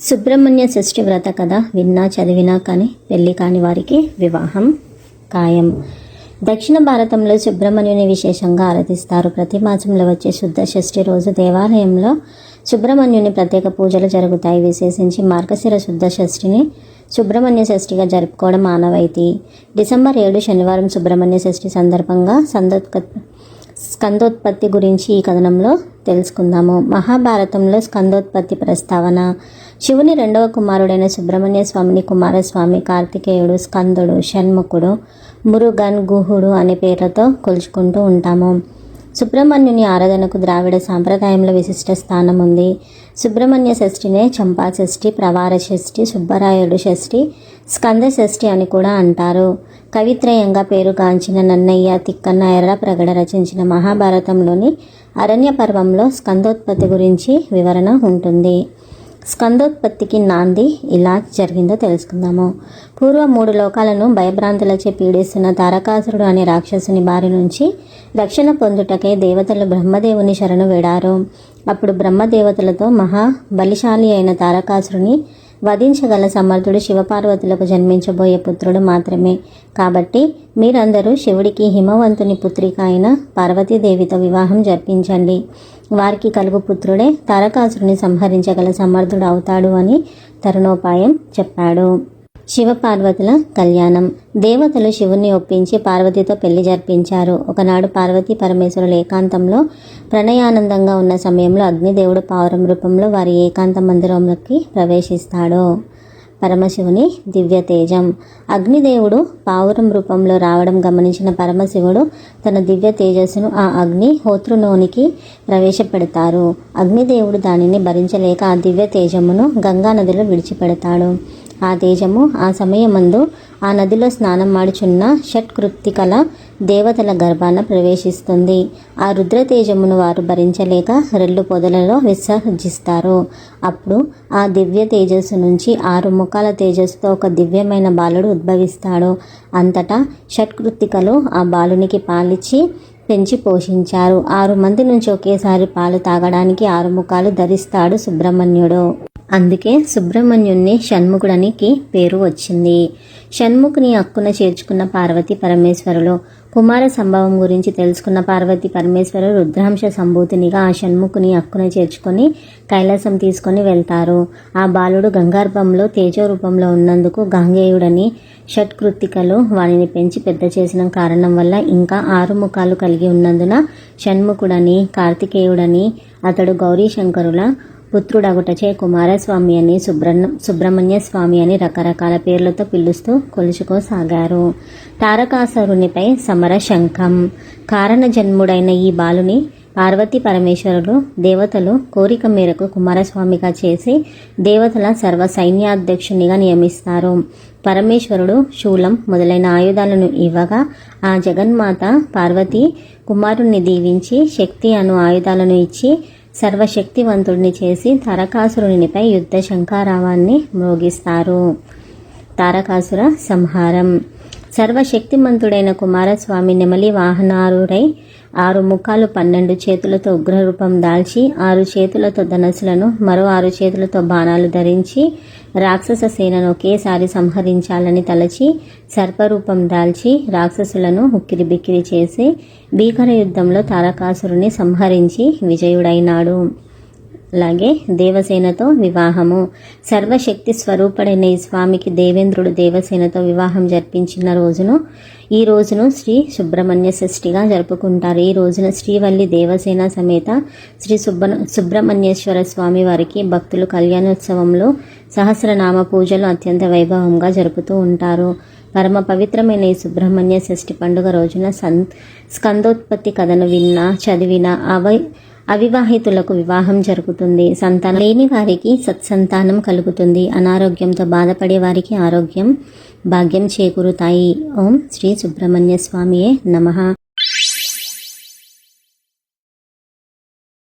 సుబ్రహ్మణ్య షష్ఠి వ్రత కథ విన్నా చదివినా కానీ పెళ్ళి కాని వారికి వివాహం ఖాయం. దక్షిణ భారతంలో సుబ్రహ్మణ్యుని విశేషంగా ఆరాధిస్తారు. ప్రతి మాసంలో వచ్చే శుద్ధ షష్ఠి రోజు దేవాలయంలో సుబ్రహ్మణ్యుని ప్రత్యేక పూజలు జరుగుతాయి. విశేషించి మార్గశిర శుద్ధ షష్ఠిని సుబ్రహ్మణ్య షష్ఠిగా జరుపుకోవడం ఆనవాయితీ డిసెంబర్ ఏడు శనివారం సుబ్రహ్మణ్య షష్ఠి సందర్భంగా సందోత్క స్కందోత్పత్తి గురించి ఈ కథనంలో తెలుసుకుందాము. మహాభారతంలో స్కందోత్పత్తి ప్రస్తావన. శివుని రెండవ కుమారుడైన సుబ్రహ్మణ్య స్వామిని కుమారస్వామి కార్తికేయుడు స్కందుడు షణ్ముఖుడు మురుగన్ గుహుడు అనే పేర్లతో కొలుచుకుంటూ ఉంటాము. సుబ్రహ్మణ్యుని ఆరాధనకు ద్రావిడ సాంప్రదాయంలో విశిష్ట స్థానం ఉంది. సుబ్రహ్మణ్య షష్ఠినే చంపా షష్ఠి ప్రవార షష్ఠి సుబ్బరాయుడు షష్ఠి స్కంద షష్ఠి అని కూడా అంటారు. కవిత్రయంగా పేరుగాంచిన నన్నయ్య తిక్కన్న ఎర్రప్రగడ రచించిన మహాభారతంలోని అరణ్య పర్వంలో స్కందోత్పత్తి గురించి వివరణ ఉంటుంది. స్కందోత్పత్తికి నాంది ఇలా జరిగిందో తెలుసుకుందాము. పూర్వ మూడు లోకాలను భయభ్రాంతులచే పీడిస్తున్న తారకాసురుడు అనే రాక్షసుని బారి నుంచి రక్షణ పొందుటకై దేవతలు బ్రహ్మదేవుని శరణు వేడారు. అప్పుడు బ్రహ్మదేవతలతో మహా బలిశాలి అయిన తారకాసురుని వధించగల సమర్థుడు శివపార్వతులకు జన్మించబోయే పుత్రుడు మాత్రమే. కాబట్టి మీరందరూ శివుడికి హిమవంతుని పుత్రిక అయిన పార్వతీదేవితో వివాహం జరిపించండి. వారికి కలుగు పుత్రుడే తారకాసురుని సంహరించగల సమర్థుడు అవుతాడు అని తరుణోపాయం చెప్పాడు. శివపార్వతుల కళ్యాణం. దేవతలు శివుని ఒప్పించి పార్వతితో పెళ్ళి జరిపించారు. ఒకనాడు పార్వతి పరమేశ్వరుల ఏకాంతంలో ప్రణయానందంగా ఉన్న సమయంలో అగ్నిదేవుడు పావురం రూపంలో వారి ఏకాంత మందిరంలోకి ప్రవేశిస్తాడు. పరమశివుని దివ్య తేజం అగ్నిదేవుడు పావురం రూపంలో రావడం గమనించిన పరమశివుడు తన దివ్య తేజస్సును ఆ అగ్ని హోతృలోనికి ప్రవేశపెడతారు. అగ్నిదేవుడు దానిని భరించలేక ఆ దివ్య తేజమును గంగానదిలో విడిచిపెడతాడు. ఆ తేజము ఆ సమయమందు ఆ నదిలో స్నానం మాడుచున్న షట్కృత్తికల దేవతల గర్భాన ప్రవేశిస్తుంది. ఆ రుద్రతేజమును వారు భరించలేక రెల్లు పొదలలో విసర్జిస్తారు. అప్పుడు ఆ దివ్య తేజస్సు నుంచి ఆరు ముఖాల తేజస్సుతో ఒక దివ్యమైన బాలుడు ఉద్భవిస్తాడు. అంతటా షట్కృత్తికలు ఆ బాలునికి పాలిచ్చి పెంచి పోషించారు. ఆరు మంది నుంచి ఒకేసారి పాలు తాగడానికి ఆరు ముఖాలు ధరిస్తాడు సుబ్రహ్మణ్యుడు. అందుకే సుబ్రహ్మణ్యుణ్ణి షణ్ముఖుడనికి పేరు వచ్చింది. షణ్ముఖుని హక్కున చేర్చుకున్న పార్వతి పరమేశ్వరులు కుమార సంభవం గురించి తెలుసుకున్న పార్వతి పరమేశ్వరు రుద్రాంశ సంభూతినిగా ఆ షణ్ముఖుని హక్కున చేర్చుకొని కైలాసం తీసుకొని వెళ్తారు. ఆ బాలుడు గంగార్భంలో తేజో రూపంలో ఉన్నందుకు గాంగేయుడని షట్కృత్తికలు వారిని పెంచి పెద్ద చేసిన కారణం వల్ల ఇంకా ఆరు ముఖాలు కలిగి ఉన్నందున షణ్ముఖుడని కార్తికేయుడని అతడు గౌరీశంకరుల పుత్రుడగుటచే కుమారస్వామి అని సుబ్రహ్మ సుబ్రహ్మణ్య స్వామి అని రకరకాల పేర్లతో పిలుస్తూ కొలుచుకోసాగారు. తారకాసురునిపై సమర శంఖం కారణ జన్ముడైన ఈ బాలుని పార్వతీ పరమేశ్వరులు దేవతలు కోరిక మేరకు కుమారస్వామిగా చేసి దేవతల సర్వ సైన్యాధ్యక్షునిగా నియమిస్తారు. పరమేశ్వరుడు శూలం మొదలైన ఆయుధాలను ఇవ్వగా ఆ జగన్మాత పార్వతి కుమారుణ్ణి దీవించి శక్తి అను ఆయుధాలను ఇచ్చి సర్వశక్తివంతుడిని చేసి తారకాసురునిపై యుద్ధ శంఖారావాన్ని మ్రోగిస్తారు తారకాసుర సంహారం. సర్వశక్తిమంతుడైన కుమారస్వామి నెమలి వాహనారుడై ఆరు ముఖాలు పన్నెండు చేతులతో ఉగ్రరూపం దాల్చి ఆరు చేతులతో ధనస్సులను మరో ఆరు చేతులతో బాణాలు ధరించి రాక్షస సేనను ఒకేసారి సంహరించాలని తలచి సర్పరూపం దాల్చి రాక్షసులను ఉక్కిరి బిక్కిరి చేసి భీకర యుద్ధంలో తారకాసురుని సంహరించి విజయుడైనాడు. అలాగే దేవసేనతో వివాహము. సర్వశక్తి స్వరూపుడైన ఈ స్వామికి దేవేంద్రుడు దేవసేనతో వివాహం జరిపించిన రోజును ఈ రోజును శ్రీ సుబ్రహ్మణ్య షష్ఠిగా జరుపుకుంటారు. ఈ రోజున శ్రీవల్లి దేవసేన సమేత శ్రీ సుబ్బ సుబ్రహ్మణ్యేశ్వర స్వామి వారికి భక్తులు కళ్యాణోత్సవంలో సహస్రనామ పూజలు అత్యంత వైభవంగా జరుపుతూ ఉంటారు. పరమ పవిత్రమైన ఈ సుబ్రహ్మణ్య షష్ఠి పండుగ రోజున సన్ స్కందోత్పత్తి కథను విన్నా చదివిన అవై అవివాహితులకు వివాహం జరుగుతుంది. సంతానం లేని వారికి సత్సంతానం కలుగుతుంది. అనారోగ్యంతో బాధపడే వారికి ఆరోగ్యం భాగ్యం చేకూరుతాయి. ఓం శ్రీ సుబ్రహ్మణ్య స్వామియే నమ.